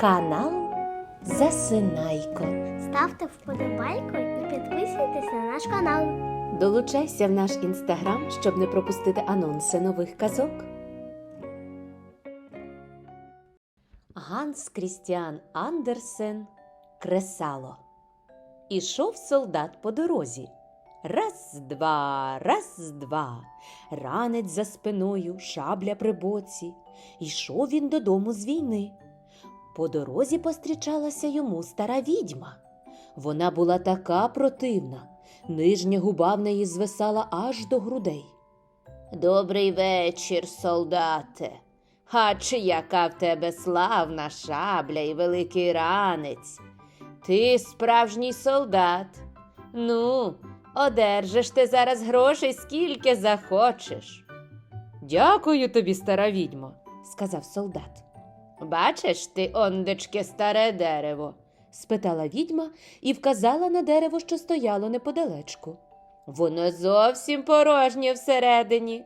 Канал Засинайко. Ставте вподобайку і підписуйтесь на наш канал. Долучайся в наш інстаграм, щоб не пропустити анонси нових казок. Ганс Крістіан Андерсен Кресало. Ішов солдат по дорозі. Раз, два, раз, два. Ранець за спиною, шабля при боці. Ішов він додому з війни. По дорозі пострічалася йому стара відьма. Вона була така противна, нижня губа в неї звисала аж до грудей. Добрий вечір, солдате. А чи яка в тебе славна шабля і великий ранець? Ти справжній солдат. Ну, одержиш ти зараз грошей скільки захочеш. Дякую тобі, стара відьмо, сказав солдат. Бачиш ти, ондечки, старе дерево? спитала відьма і вказала на дерево, що стояло неподалечку. Воно зовсім порожнє всередині.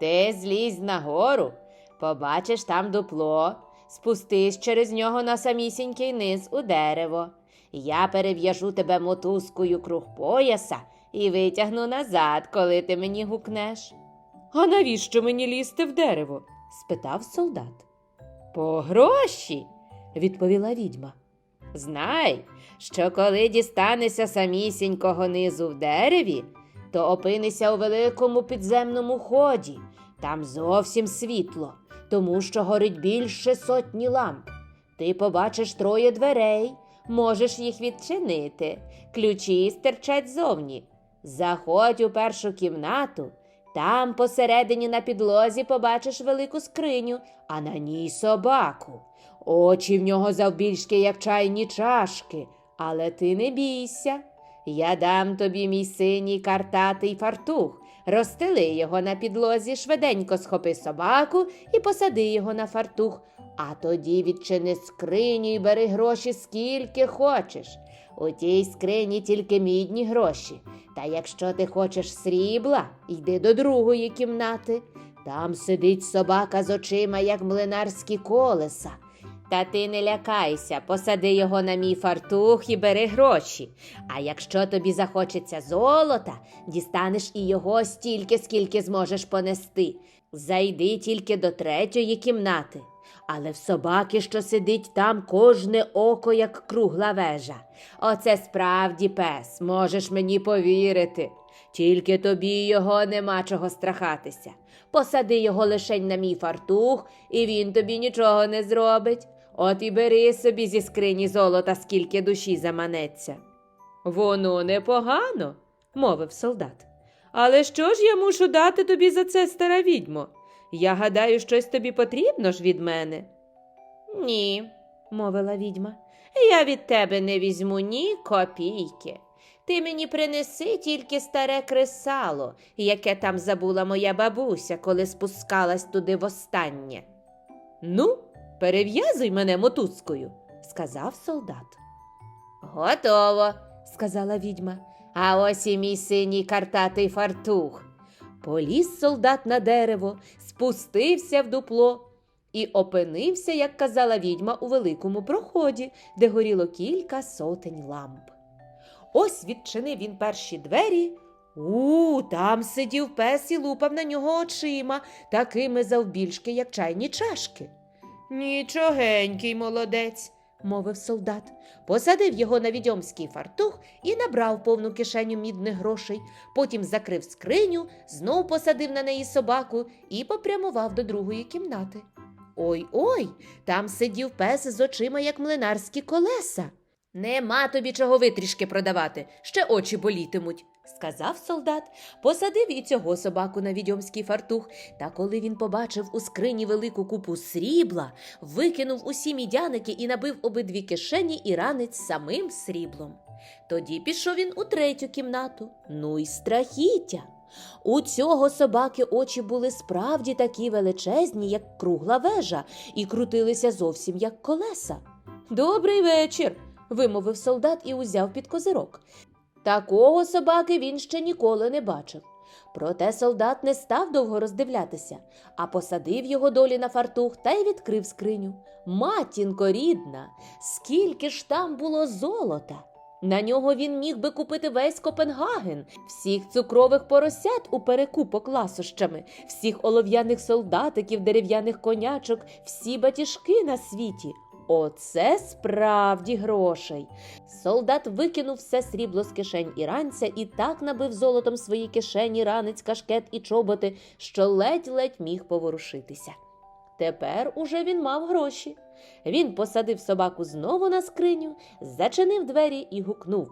Ти злізь нагору, побачиш там дупло, спустись через нього на самісінький низ у дерево. Я перев'яжу тебе мотузкою круг пояса і витягну назад, коли ти мені гукнеш. А навіщо мені лізти в дерево? спитав солдат. По гроші, відповіла відьма. Знай, що коли дістанешся самісінького низу в дереві, то опинися у великому підземному ході. Там зовсім світло, тому що горить більше сотні ламп. Ти побачиш троє дверей, можеш їх відчинити. Ключі стирчать зовні. Заходь у першу кімнату. Там посередині на підлозі побачиш велику скриню, а на ній собаку. Очі в нього завбільшки, як чайні чашки, але ти не бійся. Я дам тобі мій синій картатий фартух. Розстели його на підлозі, швиденько схопи собаку і посади його на фартух, а тоді відчини скриню і бери гроші скільки хочеш. У тій скрині тільки мідні гроші. Та якщо ти хочеш срібла, йди до другої кімнати. Там сидить собака з очима, як млинарські колеса. Та ти не лякайся, посади його на мій фартух і бери гроші. А якщо тобі захочеться золота, дістанеш і його стільки, скільки зможеш понести. Зайди тільки до третьої кімнати. Але в собаки, що сидить там, кожне око, як кругла вежа. Оце справді пес, можеш мені повірити. Тільки тобі його нема чого страхатися. Посади його лишень на мій фартух, і він тобі нічого не зробить. От і бери собі зі скрині золота, скільки душі заманеться. Воно непогано, мовив солдат. Але що ж я мушу дати тобі за це, стара відьмо? Я гадаю, щось тобі потрібно ж від мене. Ні, мовила відьма. Я від тебе не візьму ні копійки. Ти мені принеси тільки старе кресало, яке там забула моя бабуся, коли спускалась туди востаннє. Ну, перев'язуй мене мотузкою, сказав солдат. Готово, сказала відьма. А ось і мій синій картатий фартух. Поліз солдат на дерево, спустився в дупло і опинився, як казала відьма, у великому проході, де горіло кілька сотень ламп. Ось відчинив він перші двері. У, там сидів пес і лупав на нього очима, такими завбільшки, як чайні чашки. Нічогенький молодець, мовив солдат, посадив його на відьомський фартух і набрав повну кишеню мідних грошей, потім закрив скриню, знов посадив на неї собаку і попрямував до другої кімнати. Ой ой, там сидів пес з очима, як млинарські колеса. Нема тобі чого витрішки продавати, ще очі болітимуть, сказав солдат, посадив і цього собаку на відьомський фартух. Та коли він побачив у скрині велику купу срібла, викинув усі мідяники і набив обидві кишені і ранець самим сріблом. Тоді пішов він у третю кімнату. Ну й страхіття. У цього собаки очі були справді такі величезні, як кругла вежа, і крутилися зовсім як колеса. Добрий вечір, вимовив солдат і узяв під козирок. Такого собаки він ще ніколи не бачив. Проте солдат не став довго роздивлятися, а посадив його долі на фартух та й відкрив скриню. Матінко рідна, скільки ж там було золота! На нього він міг би купити весь Копенгаген, всіх цукрових поросят у перекупок ласощами, всіх олов'яних солдатиків, дерев'яних конячок, всі батіжки на світі. Оце справді грошей. Солдат викинув все срібло з кишень іранця і так набив золотом свої кишені ранець, кашкет і чоботи, що ледь-ледь міг поворушитися. Тепер уже він мав гроші. Він посадив собаку знову на скриню, зачинив двері і гукнув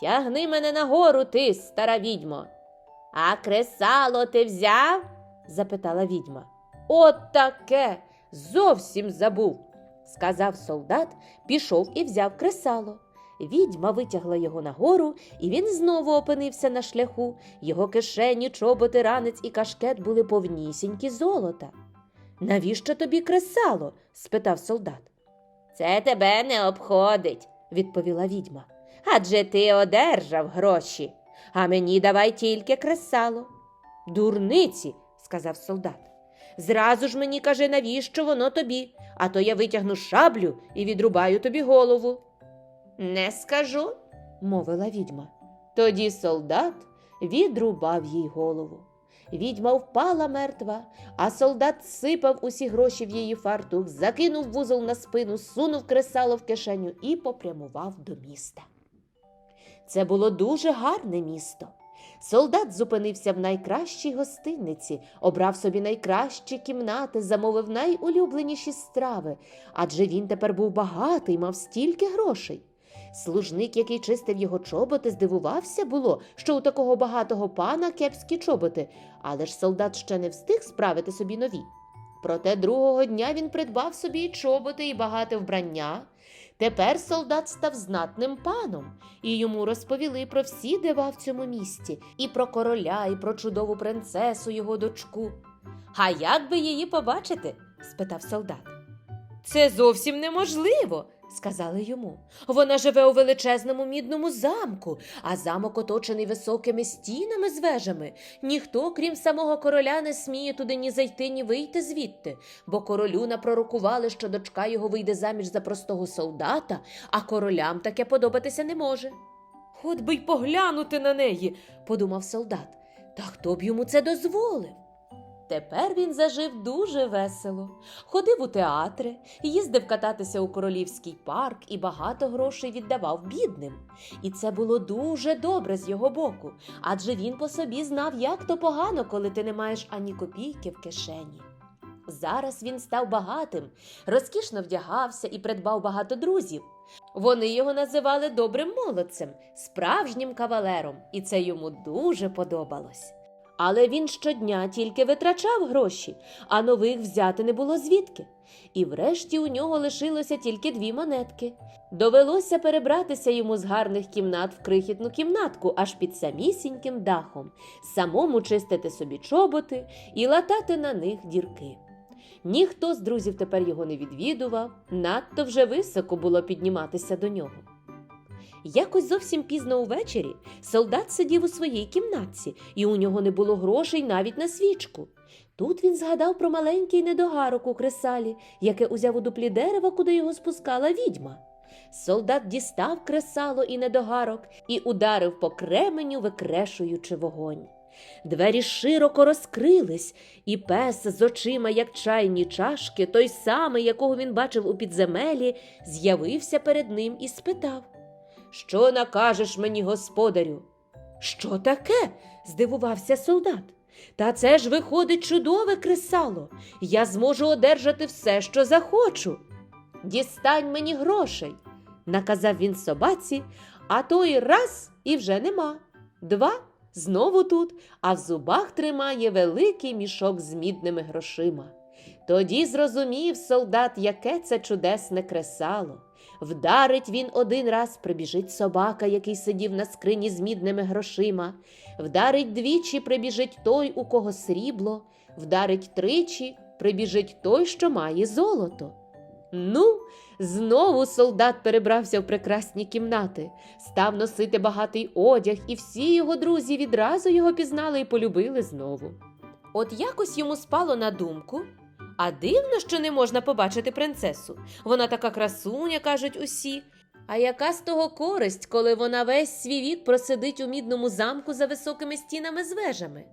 Тягни мене нагору, ти, стара відьмо. А кресало ти взяв? запитала відьма. От таке. Зовсім забув, сказав солдат, пішов і взяв кресало. Відьма витягла його нагору, і він знову опинився на шляху. Його кишені, чоботи, ранець і кашкет були повнісінькі золота. Навіщо тобі кресало? спитав солдат. Це тебе не обходить, відповіла відьма. Адже ти одержав гроші, а мені давай тільки кресало. Дурниці, сказав солдат. Зразу ж мені кажи, навіщо воно тобі, а то я витягну шаблю і відрубаю тобі голову. Не скажу, мовила відьма. Тоді солдат відрубав їй голову. Відьма впала мертва, а солдат сипав усі гроші в її фартух, закинув вузол на спину, сунув кресало в кишеню і попрямував до міста. Це було дуже гарне місто. Солдат зупинився в найкращій гостиниці, обрав собі найкращі кімнати, замовив найулюбленіші страви, адже він тепер був багатий, мав стільки грошей. Служник, який чистив його чоботи, здивувався було, що у такого багатого пана кепські чоботи, але ж солдат ще не встиг справити собі нові. Проте другого дня він придбав собі чоботи, і багате вбрання. Тепер солдат став знатним паном, і йому розповіли про всі дива в цьому місті, і про короля, і про чудову принцесу, його дочку. А як би її побачити? спитав солдат. Це зовсім неможливо, сказали йому. Вона живе у величезному мідному замку, а замок оточений високими стінами з вежами. Ніхто, крім самого короля, не сміє туди ні зайти, ні вийти звідти, бо королю напророкували, що дочка його вийде заміж за простого солдата, а королям таке подобатися не може. От би й поглянути на неї, подумав солдат. Та хто б йому це дозволив? Тепер він зажив дуже весело. Ходив у театри, їздив кататися у королівський парк і багато грошей віддавав бідним. І це було дуже добре з його боку, адже він по собі знав, як то погано, коли ти не маєш ані копійки в кишені. Зараз він став багатим, розкішно вдягався і придбав багато друзів. Вони його називали добрим молодцем, справжнім кавалером, і це йому дуже подобалось. Але він щодня тільки витрачав гроші, а нових взяти не було звідки. І врешті у нього лишилося тільки дві монетки. Довелося перебратися йому з гарних кімнат в крихітну кімнатку аж під самісіньким дахом, самому чистити собі чоботи і латати на них дірки. Ніхто з друзів тепер його не відвідував, надто вже високо було підніматися до нього. Якось зовсім пізно увечері солдат сидів у своїй кімнатці, і у нього не було грошей навіть на свічку. Тут він згадав про маленький недогарок у кресалі, яке узяв у дуплі дерева, куди його спускала відьма. Солдат дістав кресало і недогарок і ударив по кременю, викрешуючи вогонь. Двері широко розкрились, і пес з очима, як чайні чашки, той самий, якого він бачив у підземелі, з'явився перед ним і спитав Що накажеш мені, господарю? Що таке? здивувався солдат. Та це ж виходить чудове кресало. Я зможу одержати все, що захочу. Дістань мені грошей, наказав він собаці, а той раз і вже нема. Два знову тут, а в зубах тримає великий мішок з мідними грошима. Тоді зрозумів солдат, яке це чудесне кресало. Вдарить він один раз, прибіжить собака, який сидів на скрині з мідними грошима. Вдарить двічі, прибіжить той, у кого срібло, вдарить тричі, прибіжить той, що має золото. Ну, знову солдат перебрався в прекрасні кімнати, став носити багатий одяг, і всі його друзі відразу його пізнали і полюбили знову. От якось йому спало на думку. А дивно, що не можна побачити принцесу. Вона така красуня, кажуть усі. А яка з того користь, коли вона весь свій вік просидить у мідному замку за високими стінами з вежами?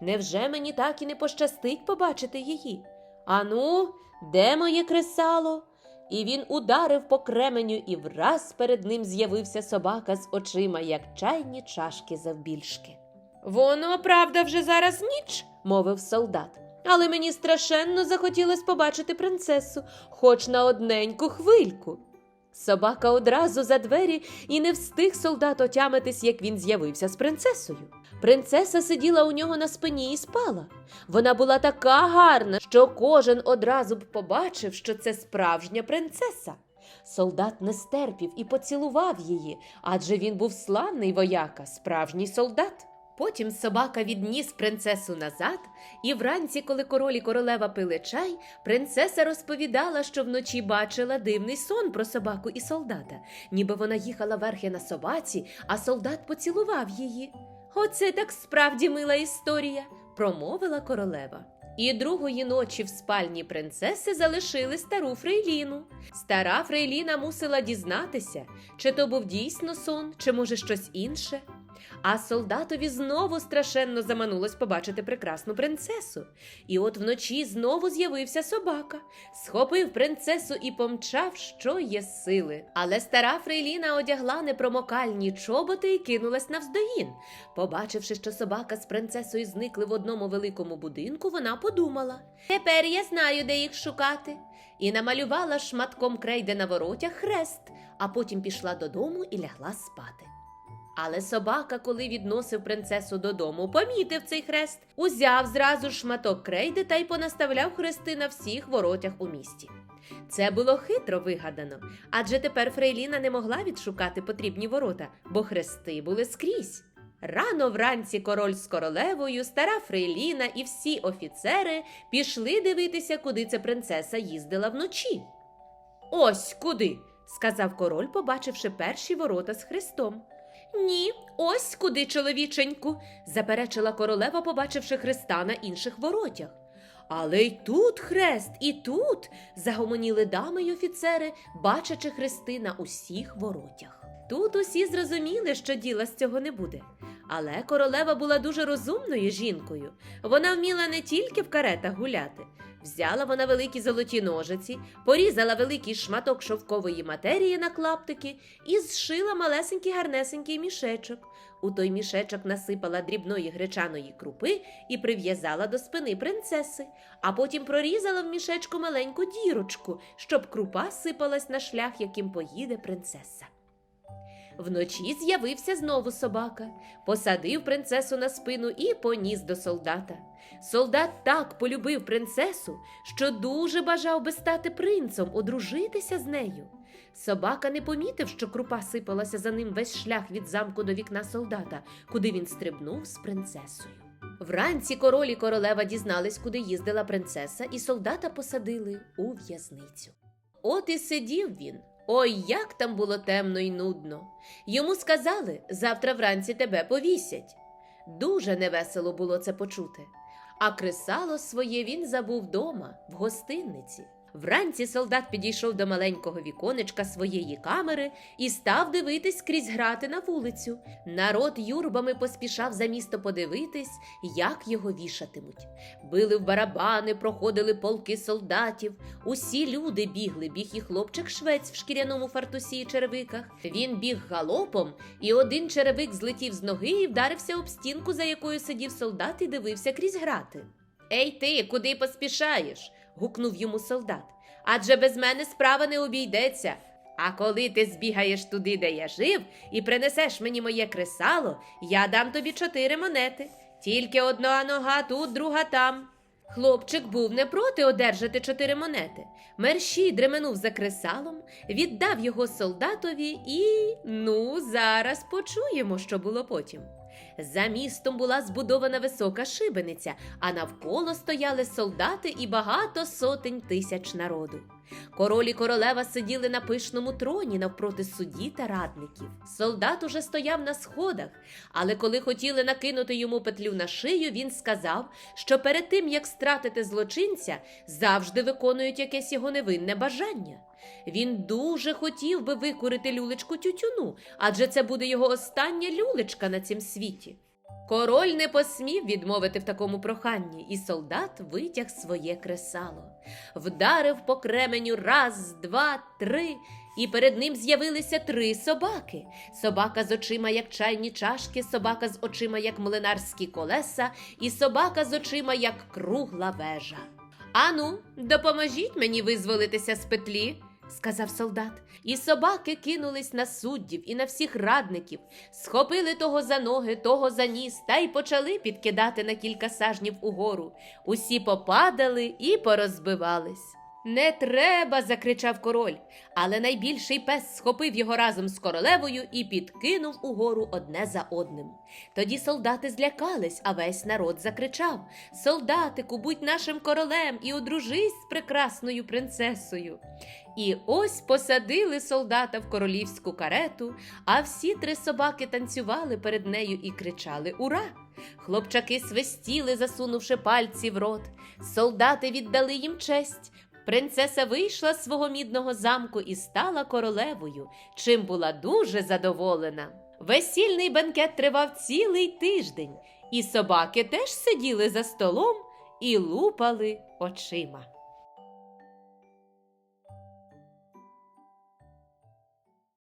Невже мені так і не пощастить побачити її? Ану, де моє кресало? І він ударив по кременю, і враз перед ним з'явився собака з очима, як чайні чашки завбільшки. Воно, правда, вже зараз ніч, мовив солдат. Але мені страшенно захотілось побачити принцесу, хоч на одненьку хвильку. Собака одразу за двері і не встиг солдат отямитись, як він з'явився з принцесою. Принцеса сиділа у нього на спині і спала. Вона була така гарна, що кожен одразу б побачив, що це справжня принцеса. Солдат не стерпів і поцілував її, адже він був славний вояка, справжній солдат. Потім собака відніс принцесу назад, і вранці, коли король і королева пили чай, принцеса розповідала, що вночі бачила дивний сон про собаку і солдата, ніби вона їхала верхи на собаці, а солдат поцілував її. Оце так справді мила історія, промовила королева. І другої ночі в спальні принцеси залишили стару Фрейліну. Стара Фрейліна мусила дізнатися, чи то був дійсно сон, чи може щось інше. А солдатові знову страшенно заманулось побачити прекрасну принцесу. І от вночі знову з'явився собака, схопив принцесу і помчав, що є сили. Але стара Фрейліна одягла непромокальні чоботи і кинулась навздогін. Побачивши, що собака з принцесою зникли в одному великому будинку, вона подумала: тепер я знаю, де їх шукати. І намалювала шматком крейди на воротях хрест, а потім пішла додому і лягла спати. Але собака, коли відносив принцесу додому, помітив цей хрест, узяв зразу шматок крейди та й понаставляв хрести на всіх воротях у місті. Це було хитро вигадано, адже тепер Фрейліна не могла відшукати потрібні ворота, бо хрести були скрізь. Рано вранці король з королевою, стара Фрейліна і всі офіцери пішли дивитися, куди ця принцеса їздила вночі. Ось куди, сказав король, побачивши перші ворота з хрестом. Ні, ось куди, чоловіченьку, заперечила королева, побачивши хреста на інших воротях. Але й тут хрест, і тут. загомоніли дами й офіцери, бачачи хрести на усіх воротях. Тут усі зрозуміли, що діла з цього не буде. Але королева була дуже розумною жінкою. Вона вміла не тільки в каретах гуляти. Взяла вона великі золоті ножиці, порізала великий шматок шовкової матерії на клаптики і зшила малесенький гарнесенький мішечок. У той мішечок насипала дрібної гречаної крупи і прив'язала до спини принцеси, а потім прорізала в мішечку маленьку дірочку, щоб крупа сипалась на шлях, яким поїде принцеса. Вночі з'явився знову собака, посадив принцесу на спину і поніс до солдата. Солдат так полюбив принцесу, що дуже бажав би стати принцем, одружитися з нею. Собака не помітив, що крупа сипалася за ним весь шлях від замку до вікна солдата, куди він стрибнув з принцесою. Вранці король і королева дізнались, куди їздила принцеса, і солдата посадили у в'язницю. От і сидів він. Ой, як там було темно й нудно. Йому сказали завтра вранці тебе повісять. Дуже невесело було це почути. А кресало своє він забув дома, в гостинниці. Вранці солдат підійшов до маленького віконечка своєї камери і став дивитись крізь грати на вулицю. Народ юрбами поспішав за місто подивитись, як його вішатимуть. Били в барабани, проходили полки солдатів. Усі люди бігли, біг і хлопчик швець в шкіряному фартусі і черевиках. Він біг галопом, і один черевик злетів з ноги і вдарився об стінку, за якою сидів солдат і дивився крізь грати. Ей ти, куди поспішаєш? Гукнув йому солдат. Адже без мене справа не обійдеться. А коли ти збігаєш туди, де я жив, і принесеш мені моє кресало, я дам тобі чотири монети. Тільки одна нога тут, друга там. Хлопчик був не проти одержати чотири монети. Мерщій дременув за кресалом, віддав його солдатові і ну, зараз почуємо, що було потім. За містом була збудована висока шибениця, а навколо стояли солдати і багато сотень тисяч народу. Король і королева сиділи на пишному троні навпроти судді та радників. Солдат уже стояв на сходах, але коли хотіли накинути йому петлю на шию, він сказав, що перед тим як стратити злочинця, завжди виконують якесь його невинне бажання. Він дуже хотів би викурити люлечку тютюну, адже це буде його остання люлечка на цім світі. Король не посмів відмовити в такому проханні, і солдат витяг своє кресало, вдарив по кременю раз, два, три, і перед ним з'явилися три собаки: собака з очима, як чайні чашки, собака з очима, як млинарські колеса, і собака з очима, як кругла вежа. Ану, допоможіть мені визволитися з петлі, сказав солдат. І собаки кинулись на суддів і на всіх радників, схопили того за ноги, того за ніс, та й почали підкидати на кілька сажнів угору. Усі попадали і порозбивались. Не треба, закричав король, але найбільший пес схопив його разом з королевою і підкинув угору одне за одним. Тоді солдати злякались, а весь народ закричав Солдатику, будь нашим королем і одружись з прекрасною принцесою. І ось посадили солдата в королівську карету, а всі три собаки танцювали перед нею і кричали Ура! Хлопчаки свистіли, засунувши пальці в рот. Солдати віддали їм честь. Принцеса вийшла з свого мідного замку і стала королевою, чим була дуже задоволена. Весільний бенкет тривав цілий тиждень, і собаки теж сиділи за столом і лупали очима.